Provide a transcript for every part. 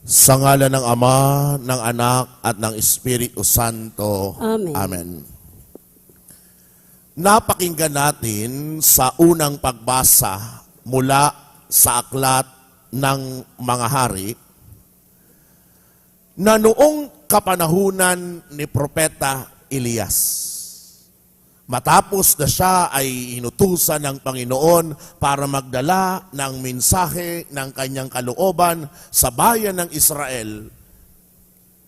Sa ngala ng Ama, ng Anak, at ng Espiritu Santo. Amen. Amen. Napakinggan natin sa unang pagbasa mula sa aklat ng mga hari na noong kapanahunan ni Propeta Elias. Matapos na siya ay inutusan ng Panginoon para magdala ng mensahe ng kanyang kalooban sa bayan ng Israel,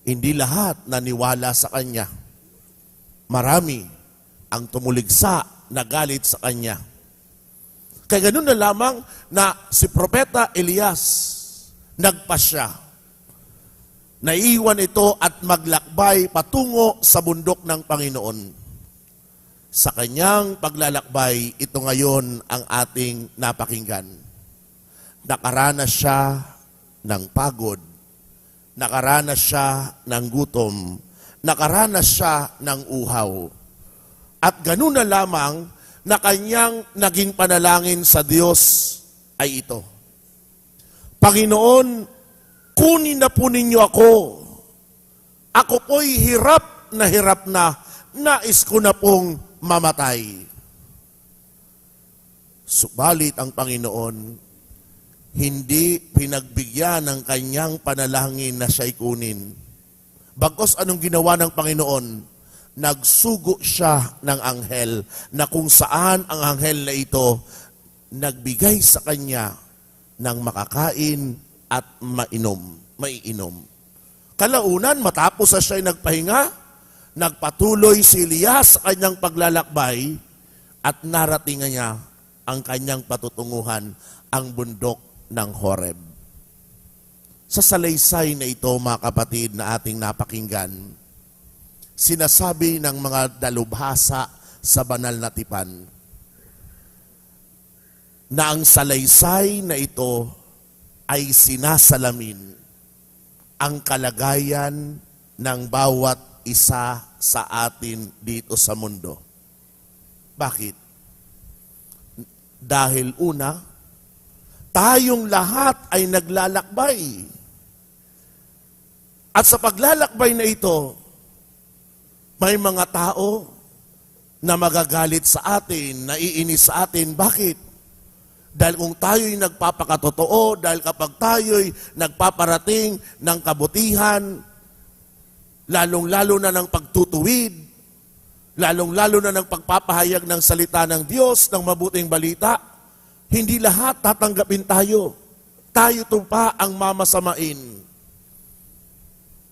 hindi lahat naniwala sa kanya. Marami ang tumuligsa na galit sa kanya. Kaya ganun na lamang na si Propeta Elias nagpasya. Naiwan ito at maglakbay patungo sa bundok ng Panginoon. Sa kanyang paglalakbay, ito ngayon ang ating napakinggan. Nakaranas siya ng pagod. Nakaranas siya ng gutom. Nakaranas siya ng uhaw. At ganun na lamang na kanyang naging panalangin sa Diyos ay ito. Panginoon, kunin na po ninyo ako. Ako po'y hirap na hirap na. Nais ko na pong mamatay. Subalit ang Panginoon, hindi pinagbigyan ng kanyang panalangin na siya'y kunin. Bagos anong ginawa ng Panginoon? Nagsugo siya ng anghel na kung saan ang anghel na ito nagbigay sa kanya ng makakain at mainom, maiinom. Kalaunan, matapos na siya'y nagpahinga, nagpatuloy si Elias sa kanyang paglalakbay at narating niya ang kanyang patutunguhan, ang bundok ng Horeb. Sa salaysay na ito, mga kapatid, na ating napakinggan, sinasabi ng mga dalubhasa sa banal na tipan na ang salaysay na ito ay sinasalamin ang kalagayan ng bawat isa sa atin dito sa mundo. Bakit? Dahil una, tayong lahat ay naglalakbay. At sa paglalakbay na ito, may mga tao na magagalit sa atin, naiinis sa atin. Bakit? Dahil kung tayo'y nagpapakatotoo, dahil kapag tayo'y nagpaparating ng kabutihan, lalong-lalo na ng pagtutuwid, lalong-lalo na ng pagpapahayag ng salita ng Diyos, ng mabuting balita, hindi lahat tatanggapin tayo. Tayo to pa ang mamasamain.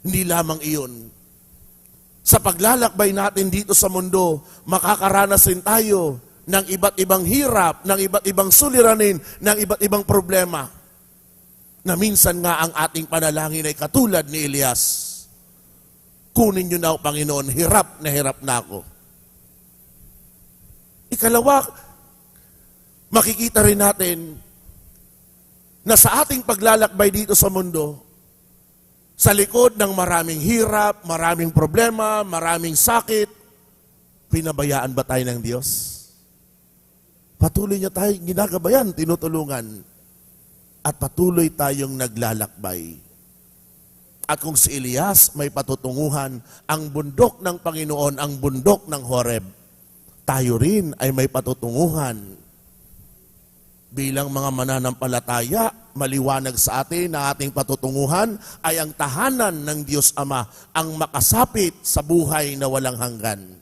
Hindi lamang iyon. Sa paglalakbay natin dito sa mundo, makakaranas din tayo ng iba't ibang hirap, ng iba't ibang suliranin, ng iba't ibang problema. Na minsan nga ang ating panalangin ay katulad ni Elias. Kunin niyo na ako, Panginoon, hirap na hirap na ako. Ikalawa, makikita rin natin na sa ating paglalakbay dito sa mundo, sa likod ng maraming hirap, maraming problema, maraming sakit, pinabayaan ba tayo ng Diyos? Patuloy niya tayo ginagabayan, tinutulungan, at patuloy tayong naglalakbay. At kung si Elias may patutunguhan, ang bundok ng Panginoon, ang bundok ng Horeb, tayo rin ay may patutunguhan. Bilang mga mananampalataya, maliwanag sa atin na ating patutunguhan ay ang tahanan ng Diyos Ama, ang makasapit sa buhay na walang hanggan.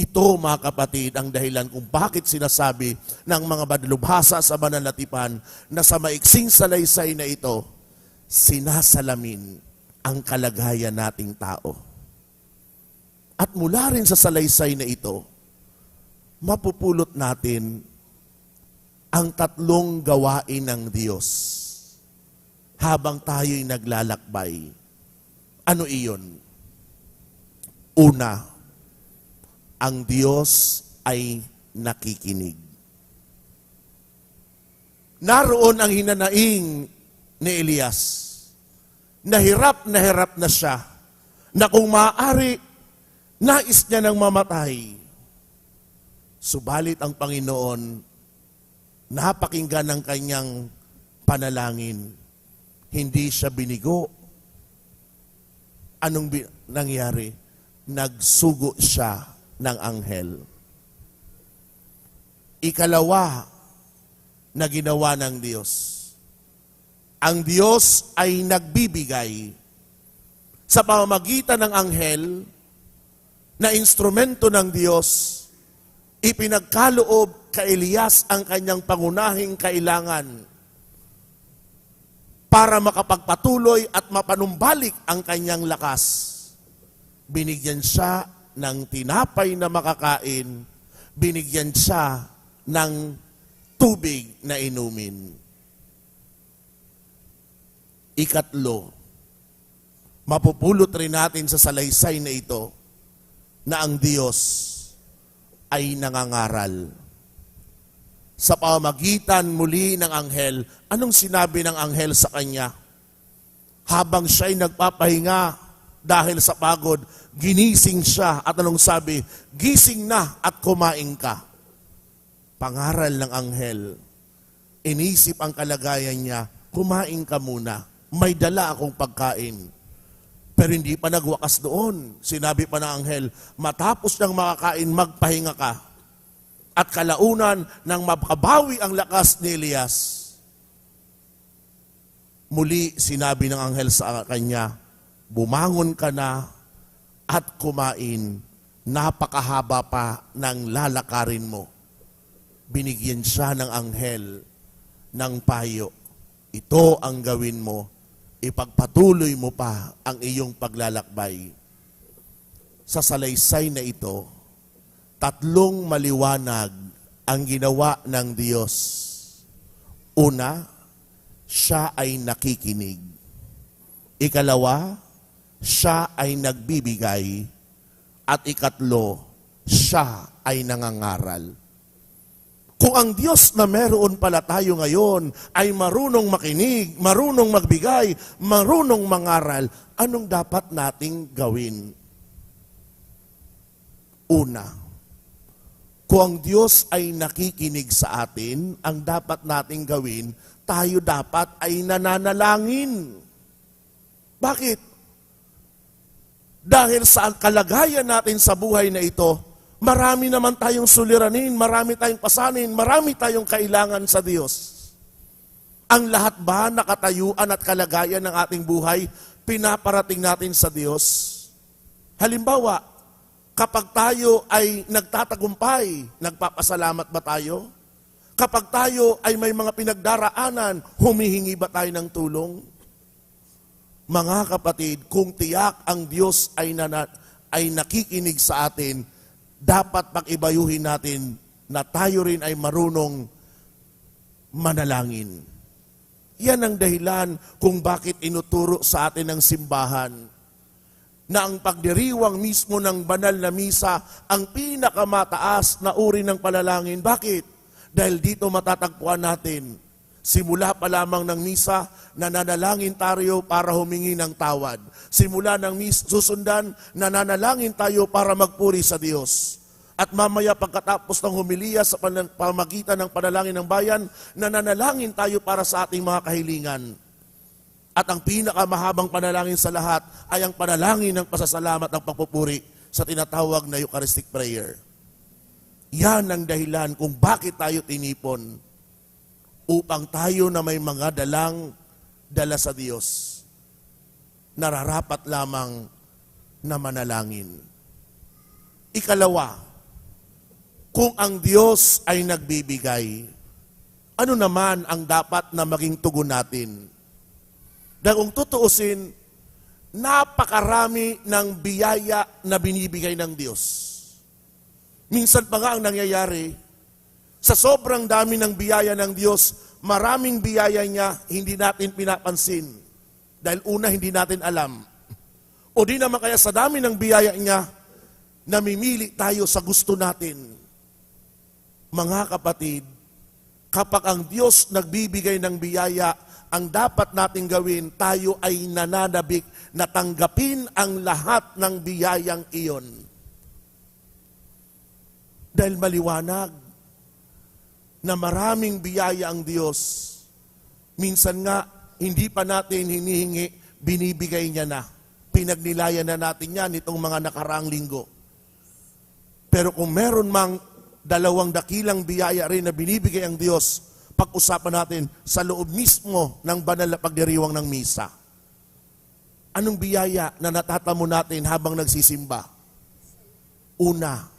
Ito, mga kapatid, ang dahilan kung bakit sinasabi ng mga badlubhasa sa banal na tipan na sa maiksing salaysay na ito, sinasalamin ang kalagayan nating tao. At mula rin sa salaysay na ito, mapupulot natin ang tatlong gawain ng Diyos habang tayo'y naglalakbay. Ano iyon? Una, ang Diyos ay nakikinig. Naroon ang hinanaing ni Elias. Nahirap na hirap na siya na kung maaari, nais niya ng mamatay. Subalit ang Panginoon, napakinggan ng kanyang panalangin. hindi siya binigo. Anong bi- nangyari? Nagsugo siya ng anghel. Ikalawa na ginawa ng Diyos. Ang Diyos ay nagbibigay sa pamamagitan ng anghel na instrumento ng Diyos, ipinagkaloob kay Elias ang kanyang pangunahing kailangan para makapagpatuloy at mapanumbalik ang kanyang lakas. Binigyan siya ng tinapay na makakain, binigyan siya ng tubig na inumin. Ikatlo, mapupulot rin natin sa salaysay na ito na ang Diyos ay nangangaral. Sa pamagitan muli ng anghel, anong sinabi ng anghel sa kanya? Habang siya'y nagpapahinga dahil sa pagod, ginising siya at anong sabi? Gising na at kumain ka. Pangaral ng anghel. Inisip ang kalagayan niya, kumain ka muna. May dala akong pagkain. Pero hindi pa nagwakas doon. Sinabi pa ng anghel, matapos ng makakain, magpahinga ka. At kalaunan nang makabawi ang lakas ni Elias, muli sinabi ng anghel sa kanya, bumangon ka na at kumain, napakahaba pa ng lalakarin mo. Binigyan siya ng anghel ng payo. Ito ang gawin mo, ipagpatuloy mo pa ang iyong paglalakbay. Sa salaysay na ito, tatlong maliwanag ang ginawa ng Diyos. Una, siya ay nakikinig. Ikalawa, siya ay nagbibigay. At ikatlo, siya ay nangangaral. Kung ang Diyos na meron pala tayo ngayon ay marunong makinig, marunong magbigay, marunong mangaral, anong dapat nating gawin? Una, kung ang Diyos ay nakikinig sa atin, ang dapat nating gawin, tayo dapat ay nananalangin. Bakit? Dahil sa kalagayan natin sa buhay na ito, marami naman tayong suliranin, marami tayong pasanin, marami tayong kailangan sa Diyos. Ang lahat ba na katayuan at kalagayan ng ating buhay, pinaparating natin sa Diyos? Halimbawa, kapag tayo ay nagtatagumpay, nagpapasalamat ba tayo? Kapag tayo ay may mga pinagdaraanan, humihingi ba tayo ng tulong? Mga kapatid, kung tiyak ang Diyos ay, nana, ay nakikinig sa atin, dapat pag-ibayuhin natin na tayo rin ay marunong manalangin. Yan ang dahilan kung bakit inuturo sa atin ng simbahan na ang pagdiriwang mismo ng banal na misa ang pinakamataas na uri ng panalangin. Bakit? Dahil dito matatagpuan natin, simula pa lamang ng misa, nananalangin tayo para humingi ng tawad. Simula ng misa, susundan, nananalangin tayo para magpuri sa Diyos. At mamaya pagkatapos ng humiliya sa pamagitan ng panalangin ng bayan, nananalangin tayo para sa ating mga kahilingan. At ang pinakamahabang panalangin sa lahat ay ang panalangin ng pasasalamat ng pagpupuri sa tinatawag na Eucharistic Prayer. Yan ang dahilan kung bakit tayo tinipon upang tayo na may mga dalang dala sa Diyos, nararapat lamang na manalangin. Ikalawa, kung ang Diyos ay nagbibigay, ano naman ang dapat na maging tugon natin? Dahil kung tutuusin, napakarami ng biyaya na binibigay ng Diyos. Minsan pa nga ang nangyayari, sa sobrang dami ng biyaya ng Diyos, maraming biyaya niya hindi natin pinapansin. Dahil una, hindi natin alam. O di naman kaya sa dami ng biyaya niya, namimili tayo sa gusto natin. Mga kapatid, kapag ang Diyos nagbibigay ng biyaya, ang dapat nating gawin, tayo ay nananabik na tanggapin ang lahat ng biyayang iyon. Dahil maliwanag na maraming biyaya ang Diyos, minsan nga hindi pa natin hinihingi, binibigay niya na. Pinagnilayan na natin yan itong mga nakaraang linggo. Pero kung meron mang dalawang dakilang biyaya rin na binibigay ang Diyos, pag-usapan natin sa loob mismo ng banal na pagdiriwang ng misa. Anong biyaya na natatamo natin habang nagsisimba? Una,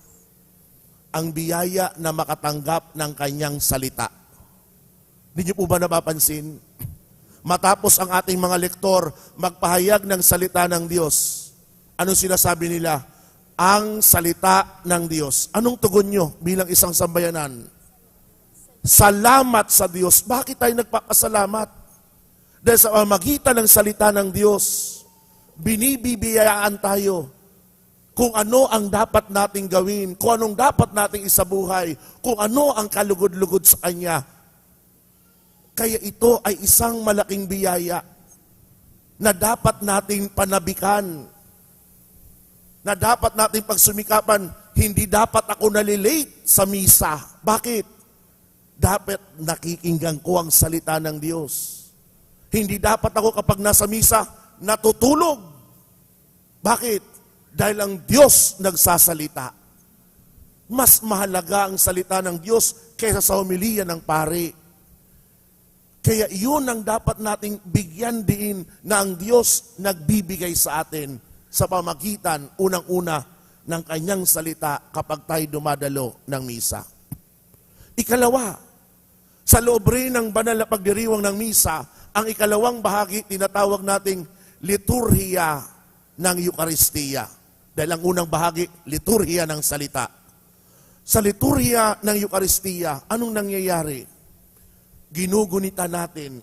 ang biyaya na makatanggap ng kanyang salita. Hindi niyo po ba napapansin? Matapos ang ating mga lektor magpahayag ng salita ng Diyos, anong sinasabi nila? Ang salita ng Diyos. Anong tugon nyo bilang isang sambayanan? Salamat sa Diyos. Bakit tayo nagpapasalamat? Dahil sa pamagitan ng salita ng Diyos, binibibiyayaan tayo kung ano ang dapat nating gawin, kung anong dapat nating isabuhay, kung ano ang kalugod-lugod sa Kanya. Kaya ito ay isang malaking biyaya na dapat nating panabikan, na dapat nating pagsumikapan, hindi dapat ako nalilate sa misa. Bakit? Dapat nakikinggan ko ang salita ng Diyos. Hindi dapat ako kapag nasa misa, natutulog. Bakit? Dahil ang Diyos nagsasalita. Mas mahalaga ang salita ng Diyos kaysa sa humiliya ng pari. Kaya iyon ang dapat nating bigyan din na ang Diyos nagbibigay sa atin sa pamagitan, unang-una, ng kanyang salita kapag tayo dumadalo ng misa. Ikalawa, sa loob rin ng banal na pagdiriwang ng misa, ang ikalawang bahagi tinatawag nating liturhiya ng Eukaristiya. Dahil ang unang bahagi, liturhiya ng salita. Sa liturhiya ng Eukaristiya, anong nangyayari? Ginugunita natin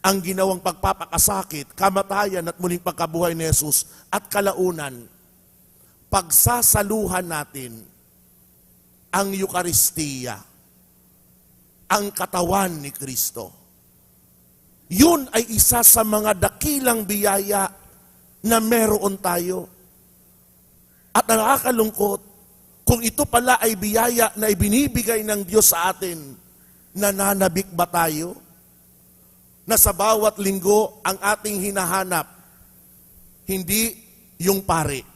ang ginawang pagpapakasakit, kamatayan at muling pagkabuhay ni Jesus at kalaunan, pagsasaluhan natin ang Eukaristiya, ang katawan ni Kristo. Yun ay isa sa mga dakilang biyaya na meron tayo. At nakakalungkot, kung ito pala ay biyaya na ibinibigay ng Diyos sa atin, nananabik ba tayo? Na sa bawat linggo, ang ating hinahanap, hindi yung pare.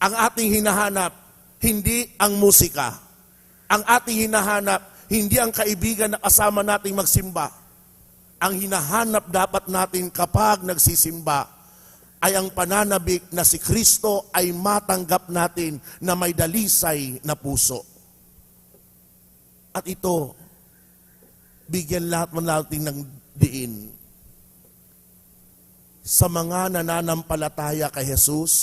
Ang ating hinahanap, hindi ang musika. Ang ating hinahanap, hindi ang kaibigan na kasama nating magsimba. Ang hinahanap dapat natin kapag nagsisimba ay ang pananabik na si Kristo ay matanggap natin na may dalisay na puso. At ito, bigyan lahat mo natin ng diin. Sa mga nananampalataya kay Jesus,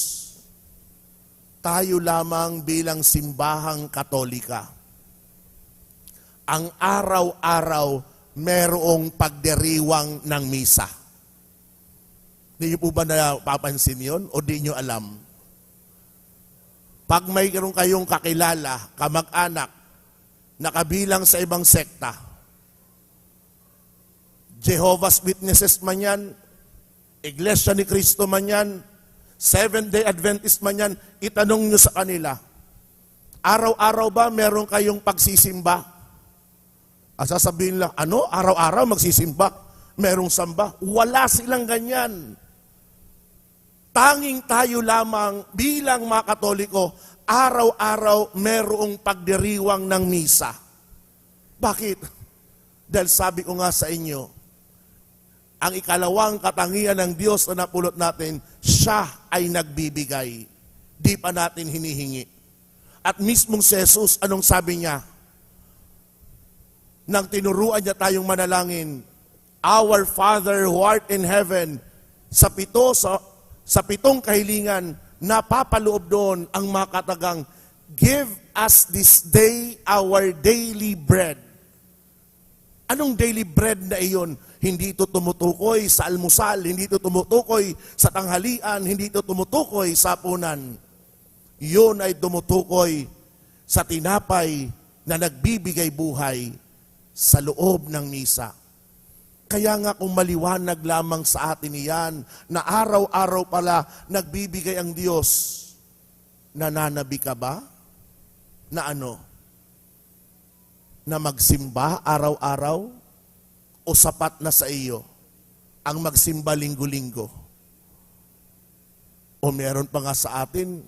tayo lamang bilang simbahang katolika. Ang araw-araw merong pagdiriwang ng misa. Hindi niyo po ba napapansin yon o di niyo alam? Pag may karoon kayong kakilala, kamag-anak, nakabilang sa ibang sekta, Jehovah's Witnesses man yan, Iglesia ni Cristo man yan, Seventh-day Adventist man yan, itanong nyo sa kanila, araw-araw ba meron kayong pagsisimba? Ang sasabihin lang, ano? Araw-araw magsisimba? Merong samba? Wala silang ganyan. Tanging tayo lamang bilang mga katoliko, araw-araw merong pagdiriwang ng misa. Bakit? Dahil sabi ko nga sa inyo, ang ikalawang katangian ng Diyos na napulot natin, siya ay nagbibigay. Di pa natin hinihingi. At mismong si Jesus, anong sabi niya? Nang tinuruan niya tayong manalangin, Our Father who art in heaven, sa pito, sa, sa pitong kahilingan, napapaloob doon ang mga katagang, Give us this day our daily bread. Anong daily bread na iyon? Hindi ito tumutukoy sa almusal, hindi ito tumutukoy sa tanghalian, hindi ito tumutukoy sa punan. Iyon ay tumutukoy sa tinapay na nagbibigay buhay sa loob ng misa. Kaya nga kung maliwanag lamang sa atin iyan, na araw-araw pala nagbibigay ang Diyos, nananabi ka ba? Na ano? Na magsimba araw-araw? O sapat na sa iyo ang magsimba linggo-linggo. O meron pa nga sa atin,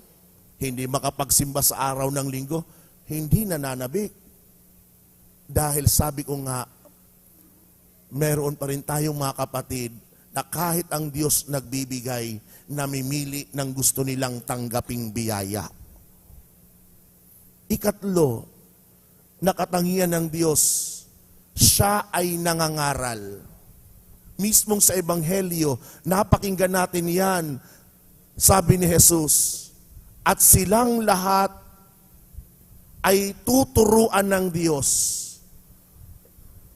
hindi makapagsimba sa araw ng linggo, hindi nananabik. Dahil sabi ko nga, meron pa rin tayong mga kapatid na kahit ang Diyos nagbibigay, namimili ng gusto nilang tanggaping biyaya. Ikatlo, nakatangian ng Diyos, siya ay nangangaral. Mismong sa Ebanghelyo, napakinggan natin yan, sabi ni Jesus, at silang lahat ay tuturuan ng Diyos.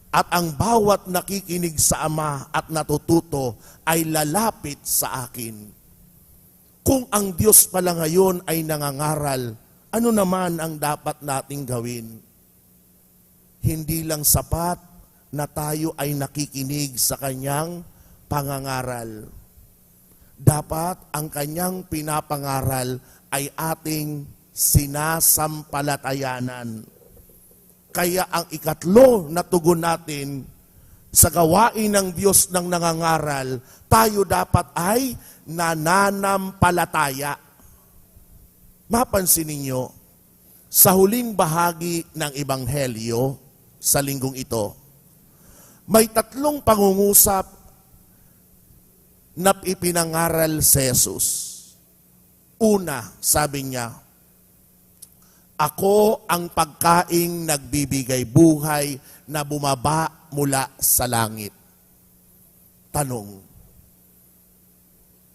At ang bawat nakikinig sa Ama at natututo ay lalapit sa akin. Kung ang Diyos pala ngayon ay nangangaral, ano naman ang dapat nating gawin? Hindi lang sapat na tayo ay nakikinig sa kanyang pangangaral. Dapat ang kanyang pinapangaral ay ating sinasampalatayanan. Kaya ang ikatlo na tugon natin sa gawain ng Diyos ng nangangaral, tayo dapat ay nananampalataya. Mapansin ninyo, sa huling bahagi ng Ebanghelyo sa linggong ito, may tatlong pangungusap na ipinangaral si Jesus. Una, sabi niya, Ako ang pagkaing nagbibigay buhay na bumaba mula sa langit. Tanong,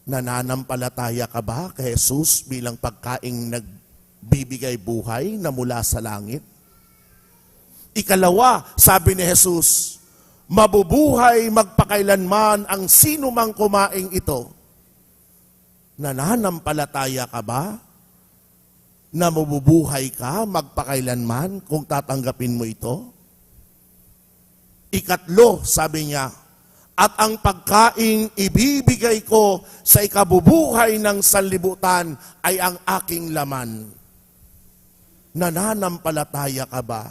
nananampalataya ka ba kay Jesus bilang pagkaing nagbibigay buhay na mula sa langit? Ikalawa, sabi ni Jesus, mabubuhay magpakailanman ang sino mang kumaing ito. Nananampalataya ka ba na mabubuhay ka magpakailanman kung tatanggapin mo ito? Ikatlo, sabi niya, at ang pagkaing ibibigay ko sa ikabubuhay ng sanlibutan ay ang aking laman. Nananampalataya ka ba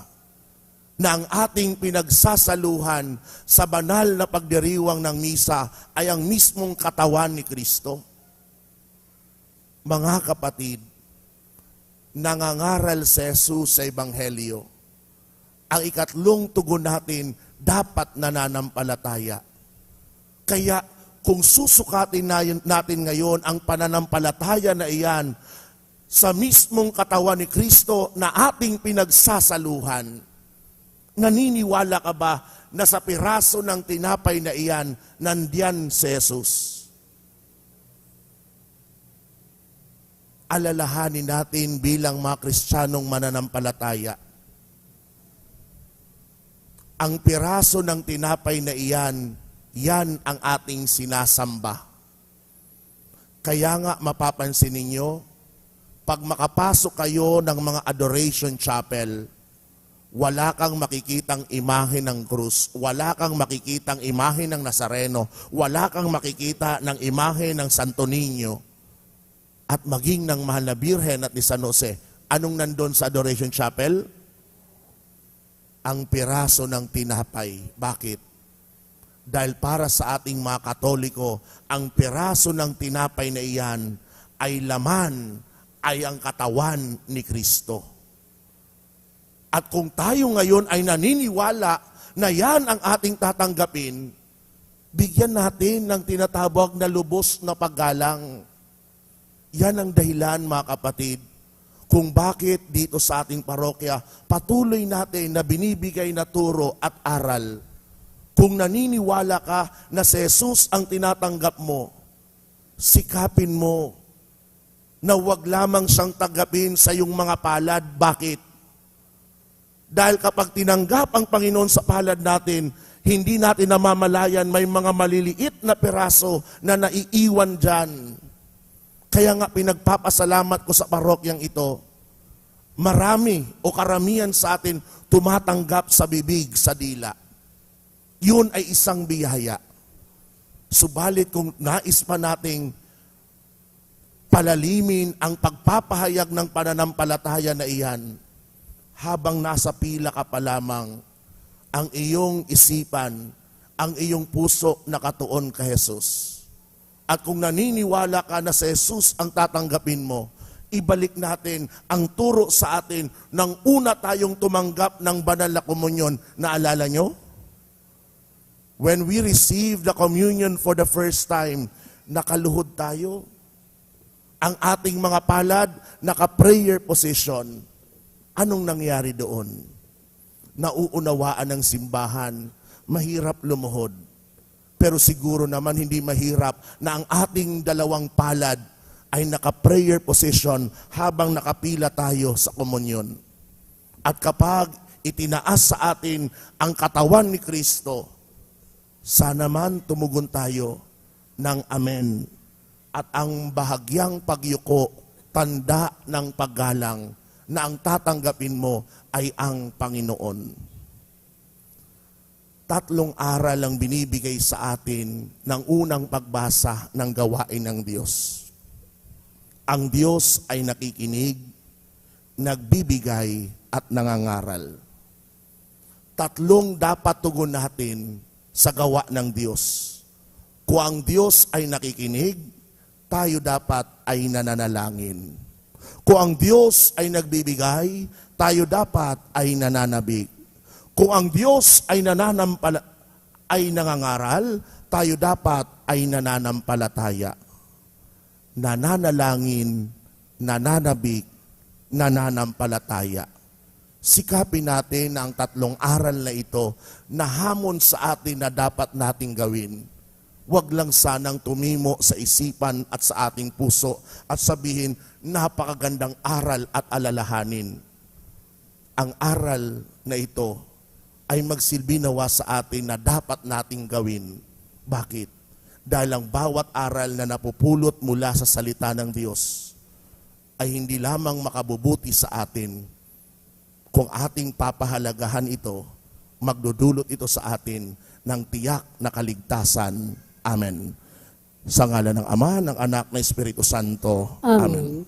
na ang ating pinagsasaluhan sa banal na pagdiriwang ng misa ay ang mismong katawan ni Kristo? Mga kapatid, nangangaral si Jesus sa Ebanghelyo. Ang ikatlong tugon natin, dapat nananampalataya. Kaya kung susukatin natin ngayon ang pananampalataya na iyan sa mismong katawan ni Kristo na ating pinagsasaluhan, naniniwala ka ba na sa piraso ng tinapay na iyan, nandiyan si Jesus? Alalahanin natin bilang mga Kristiyanong mananampalataya. Ang piraso ng tinapay na iyan, yan ang ating sinasamba. Kaya nga mapapansin ninyo, pag makapasok kayo ng mga adoration chapel, wala kang makikitang imahe ng krus, wala kang makikitang imahe ng Nazareno, wala kang makikita ng imahe ng Santo Niño, at maging ng Mahal na Birhen at ni San Jose. Anong nandun sa Adoration Chapel? Ang piraso ng tinapay. Bakit? Dahil para sa ating mga Katoliko, ang piraso ng tinapay na iyan ay laman, ay ang katawan ni Kristo. At kung tayo ngayon ay naniniwala na yan ang ating tatanggapin, bigyan natin ng tinatawag na lubos na paggalang. Yan ang dahilan mga kapatid kung bakit dito sa ating parokya patuloy natin na binibigay na turo at aral. Kung naniniwala ka na si Jesus ang tinatanggap mo, sikapin mo na wag lamang siyang tanggapin sa iyong mga palad. Bakit? Dahil kapag tinanggap ang Panginoon sa palad natin, hindi natin namamalayan may mga maliliit na peraso na naiiwan dyan. Kaya nga pinagpapasalamat ko sa parokyang ito, marami o karamihan sa atin tumatanggap sa bibig, sa dila. Yun ay isang biyaya. Subalit kung nais pa nating palalimin ang pagpapahayag ng pananampalataya na iyan, habang nasa pila ka pa lamang, ang iyong isipan, ang iyong puso nakatuon kay Jesus. At kung naniniwala ka na si Jesus ang tatanggapin mo, ibalik natin ang turo sa atin nang una tayong tumanggap ng banal na komunyon. Naalala nyo? When we receive the communion for the first time, nakaluhod tayo. Ang ating mga palad, naka-prayer position. Anong nangyari doon? Nauunawaan ng simbahan, mahirap lumuhod. Pero siguro naman hindi mahirap na ang ating dalawang palad ay naka-prayer position habang nakapila tayo sa komunyon. At kapag itinaas sa atin ang katawan ni Kristo, sana man tumugon tayo ng amen. At ang bahagyang pagyuko, tanda ng paggalang na ang tatanggapin mo ay ang Panginoon. Tatlong aral ang binibigay sa atin ng unang pagbasa ng gawain ng Diyos. Ang Diyos ay nakikinig, nagbibigay at nangangaral. Tatlong dapat tugon natin sa gawa ng Diyos. Kung ang Diyos ay nakikinig, tayo dapat ay nananalangin. Kung ang Diyos ay nagbibigay, tayo dapat ay nananabik. Kung ang Diyos ay nananampala ay nangangaral, tayo dapat ay nananampalataya. Nananalangin, nananabik, nananampalataya. Sikapin natin ang tatlong aral na ito na hamon sa atin na dapat nating gawin. Huwag lang sanang tumimo sa isipan at sa ating puso at sabihin, napakagandang aral at alalahanin. Ang aral na ito ay magsilbi nawa sa atin na dapat nating gawin. Bakit? Dahil ang bawat aral na napupulot mula sa salita ng Diyos ay hindi lamang makabubuti sa atin, kung ating papahalagahan ito, magdudulot ito sa atin ng tiyak na kaligtasan. Amen. Sa ngala ng Ama, ng Anak, ng Espiritu Santo. Amen.